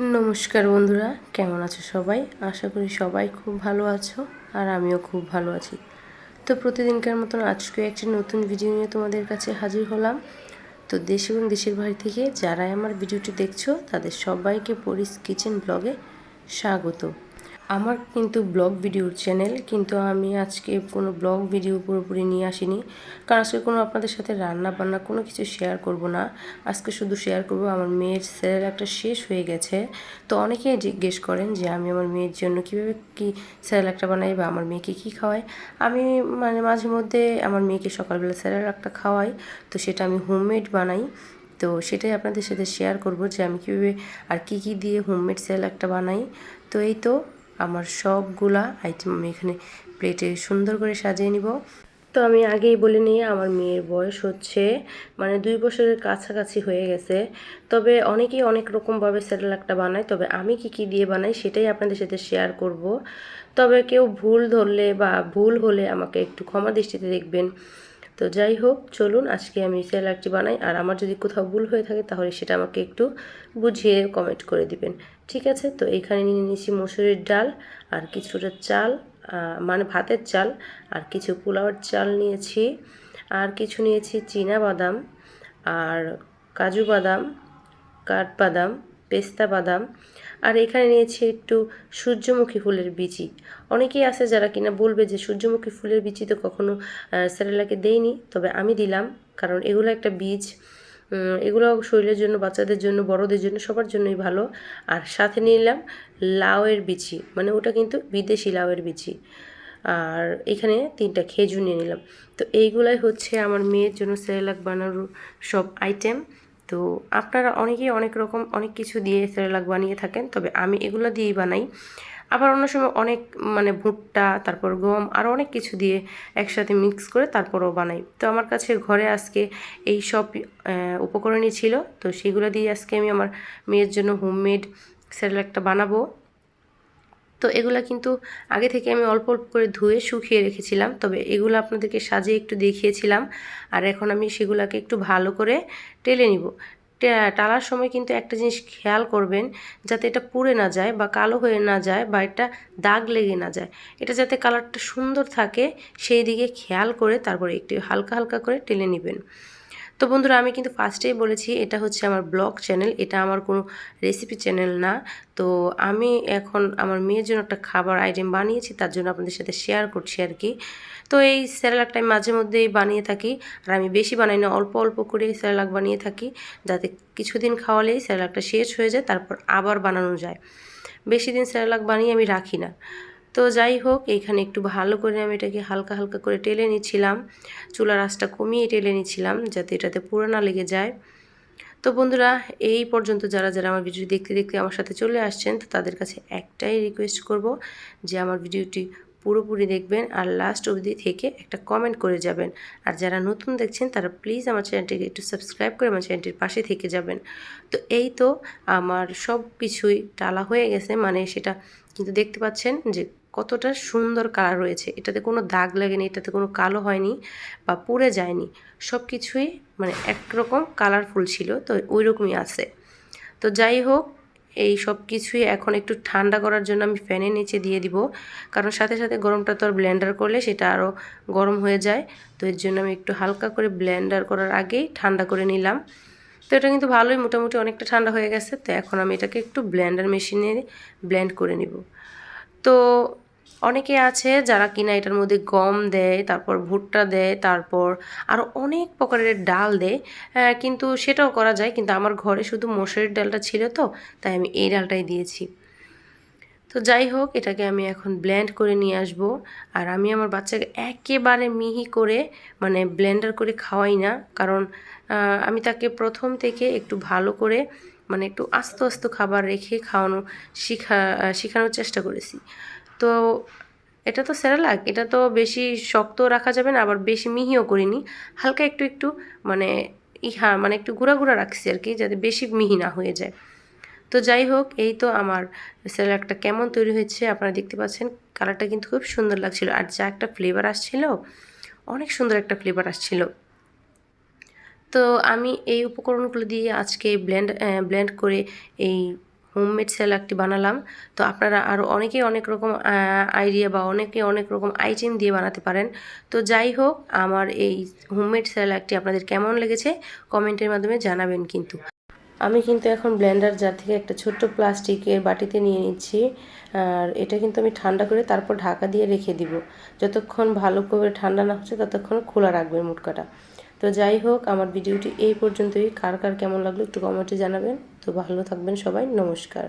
নমস্কার বন্ধুরা, কেমন আছো সবাই? আশা করি সবাই খুব ভালো আছো আর আমিও খুব ভালো আছি। তো প্রতিদিনকার মতন আজকে একটি নতুন ভিডিও নিয়ে তোমাদের কাছে হাজির হলাম। তো দেশ এবং দেশের বাইরে থেকে যারাই আমার ভিডিওটি দেখছ, তাদের সবাইকে পরিস কিচেন ব্লগে স্বাগত। আমার কিন্তু ব্লগ ভিডিওর চ্যানেল কিন্তু আমি আজকে কোনো ব্লগ ভিডিও পুরোপুরি নিয়ে আসিনি। কারণ আজকে কোনো আপনাদের সাথে রান্না বান্না কোনো কিছু শেয়ার করব না। আজকে শুধু শেয়ার করব আমার মেয়ের স্যারের একটা শেষ হয়ে গেছে। তো অনেকেই জিজ্ঞেস করেন যে আমি আমার মেয়ের জন্য কীভাবে কী স্যারেল একটা বানাই বা আমার মেয়েকে কী খাওয়াই। আমি মানে মাঝে মধ্যে আমার মেয়েকে সকালবেলা স্যারেল একটা খাওয়াই, তো সেটা আমি হোমমেড বানাই। তো সেটাই আপনাদের সাথে শেয়ার করব যে আমি কীভাবে আর কি কি দিয়ে হোমমেড একটা বানাই। তো এই তো আমার সবগুলা আইটেম আমি এখানে প্লেটে সুন্দর করে সাজিয়ে নিব। তো আমি আগেই বলে নিই, আমার মেয়ের বয়স হচ্ছে মানে দুই বছরের কাছাকাছি হয়ে গেছে। তবে অনেকেই অনেক রকমভাবে স্যারেলাকটা বানায়, তবে আমি কি কি দিয়ে বানাই সেটাই আপনাদের সাথে শেয়ার করব। তবে কেউ ভুল ধরলে বা ভুল হলে আমাকে একটু ক্ষমা দৃষ্টিতে দেখবেন। তো যাই হোক, চলুন আজকে আমি স্যালাডটি বানাই। আর আমার যদি কোথাও ভুল হয়ে থাকে তাহলে সেটা আমাকে একটু বুঝিয়ে কমেন্ট করে দিবেন। ঠিক আছে? তো এখানে নিয়ে নিয়েছি মসুরির ডাল, আর কিছুটা চাল মানে ভাতের চাল, আর কিছু পোলাওয়ের চাল নিয়েছি, আর কিছু নিয়েছি চীনা বাদাম, আর কাজু বাদাম কাঠবাদাম পেস্তা বাদাম আর এখানে নিয়েছি একটু সূর্যমুখী ফুলের বিচি অনেকেই আছে যারা কিনা বলবে যে সূর্যমুখী ফুলের বিচি তো কখনো স্যারেলাকে দেয়নি তবে আমি দিলাম। কারণ এগুলো একটা বীজ এগুলো শরীরের জন্য, বাচ্চাদের জন্য, বড়দের জন্য, সবার জন্যই ভালো। আর সাথে নিলাম লাউয়ের বিচি মানে ওটা কিন্তু বিদেশি লাউয়ের বিচি আর এখানে তিনটা খেজুর নিয়ে নিলাম। তো এইগুলাই হচ্ছে আমার মেয়ের জন্য সেরেলাক বানানোর সব আইটেম তো আপনারা অনেকেই অনেক রকম অনেক কিছু দিয়ে সেরেলাক বানিয়ে থাকেন, তবে আমি এগুলো দিয়েই বানাই। আবার অন্য সময় অনেক মানে ভুট্টা, তারপর গম, আর অনেক কিছু দিয়ে একসাথে মিক্স করে তারপরও বানাই। তো আমার কাছে ঘরে আজকে এই সব উপকরণই ছিল। তো সেগুলো দিয়ে আজকে আমি আমার মেয়ের জন্য হোমমেড সেরেলাকটা বানাবো। তো এগুলা কিন্তু আগে থেকে আমি অল্প অল্প করে ধুয়ে শুকিয়ে রেখেছিলাম। তবে এগুলো আপনাদেরকে সাজিয়ে একটু দেখিয়েছিলাম। আর এখন আমি সেগুলোকে একটু ভালো করে টেলে নিব। টালার সময় কিন্তু একটা জিনিস খেয়াল করবেন যাতে এটা পুড়ে না যায় বা কালো হয়ে না যায় বা এটা দাগ লেগে না যায়। এটা যাতে কালারটা সুন্দর থাকে, সেই দিকে খেয়াল করে তারপরে একটু হালকা হালকা করে টেলে নেবেন। তো বন্ধুরা, আমি কিন্তু ফার্স্টেই বলেছি, এটা হচ্ছে আমার ব্লগ চ্যানেল এটা আমার কোনো রেসিপি চ্যানেল না। তো আমি এখন আমার মেয়ের জন্য একটা খাবার আইটেম বানিয়েছি, তার জন্য আপনাদের সাথে শেয়ার করছি আর কি। তো এই স্যালাডটা আমি মাঝে মধ্যেই বানিয়ে থাকি, আর আমি বেশি বানাই না, অল্প অল্প করে স্যালাড বানিয়ে থাকি, যাতে কিছুদিন খাওয়ালেই স্যালাডটা শেষ হয়ে যায়, তারপর আবার বানানো যায়। বেশি দিন স্যালাড বানিয়ে আমি রাখি না। তো যাই হোক এইখানে একটু ভালো করে আমি এটাকে হালকা হালকা করে টেলে নিচ্ছিলাম। চুলার আঁচটা কমিয়ে টেলে নিচ্ছিলাম যাতে এটাতে পুরোনা লেগে যায়। তো বন্ধুরা, এই পর্যন্ত যারা যারা আমার ভিডিও দেখতে দেখতে আমার সাথে চলে আসছেন, তো তাদের কাছে একটাই রিকোয়েস্ট করব যে আমার ভিডিওটি পুরোপুরি দেখবেন আর লাস্ট অবধি থেকে একটা কমেন্ট করে যাবেন। আর যারা নতুন দেখছেন, তারা প্লিজ আমার চ্যানেলটিকে একটু সাবস্ক্রাইব করে আমার চ্যানেলটির পাশে থেকে যাবেন। তো এই তো আমার সব কিছুই টালা হয়ে গেছে মানে সেটা কিন্তু দেখতে পাচ্ছেন যে কতটা সুন্দর কালার রয়েছে। এটাতে কোনো দাগ লাগেনি, এটাতে কোনো কালো হয়নি বা পুড়ে যায়নি। সব কিছুই মানে একরকম কালারফুল ছিল, তো ওই রকমই আছে। তো যাই হোক, এই সব কিছুই এখন একটু ঠান্ডা করার জন্য আমি ফ্যানের নিচে দিয়ে দিব। কারণ সাথে সাথে গরমটা তো আর ব্লেন্ডার করলে সেটা আরও গরম হয়ে যায়। তো এর জন্য আমি একটু হালকা করে ব্লেন্ডার করার আগেই ঠান্ডা করে নিলাম। তো এটা কিন্তু ভালোই, মোটামুটি অনেকটা ঠান্ডা হয়ে গেছে। তো এখন আমি এটাকে একটু ব্লেন্ডার মেশিনে ব্লেন্ড করে নিব। তো অনেকে আছে যারা কিনা এটার মধ্যে গম দেয়, তারপর ভুট্টা দেয়, তারপর আরও অনেক প্রকারের ডাল দেয়। কিন্তু সেটাও করা যায়, কিন্তু আমার ঘরে শুধু মশারির ডালটা ছিল তো, তাই আমি এই ডালটাই দিয়েছি। তো যাই হোক, এটাকে আমি এখন ব্লেন্ড করে নিয়ে আসব। আর আমি আমার বাচ্চাকে একেবারে মিহি করে মানে ব্লেন্ডার করে খাওয়াই না, কারণ আমি তাকে প্রথম থেকে একটু ভালো করে মানে একটু আস্ত আস্ত খাবার রেখে খাওয়ানো শিখা শেখানোর চেষ্টা করেছি। তো এটা তো সেরালাক এটা তো বেশি শক্ত রাখা যাবে না, আবার বেশি মিহিও করিনি। হালকা একটু একটু মানে ইহা মানে একটু গুঁড়া গুঁড়া রাখছি আর কি, যাতে বেশি মিহি না হয়ে যায়। তো যাই হোক, এই তো আমার স্যালাডটা কেমন তৈরি হয়েছে আপনারা দেখতে পাচ্ছেন। কালারটা কিন্তু খুব সুন্দর লাগছিল, আর যা একটা ফ্লেভার আসছিল, অনেক সুন্দর একটা ফ্লেভার আসছিল। তো আমি এই উপকরণগুলো দিয়ে আজকে ব্লেন্ড ব্লেন্ড করে এই হোমমেড স্যালাডটি বানালাম। তো আপনারা আরও অনেকেই অনেক রকম আইডিয়া বা অনেকে অনেক রকম আইটেম দিয়ে বানাতে পারেন। তো যাই হোক, আমার এই হোমমেড স্যালাডটি আপনাদের কেমন লেগেছে কমেন্টের মাধ্যমে জানাবেন কিন্তু। আমি কিন্তু এখন ব্লেন্ডার জার থেকে একটা ছোট্ট প্লাস্টিকের বাটিতে নিয়ে নিচ্ছি। আর এটা কিন্তু আমি ঠান্ডা করে তারপর ঢাকা দিয়ে রেখে দিব। যতক্ষণ ভালো করে ঠান্ডা না হচ্ছে, ততক্ষণ খোলা রাখবেন মুটকাটা। তো যাই হোক, আমার ভিডিওটি এই পর্যন্তই। কার কার কেমন লাগল একটু কমেন্টে জানাবেন। তো ভালো থাকবেন সবাই, নমস্কার।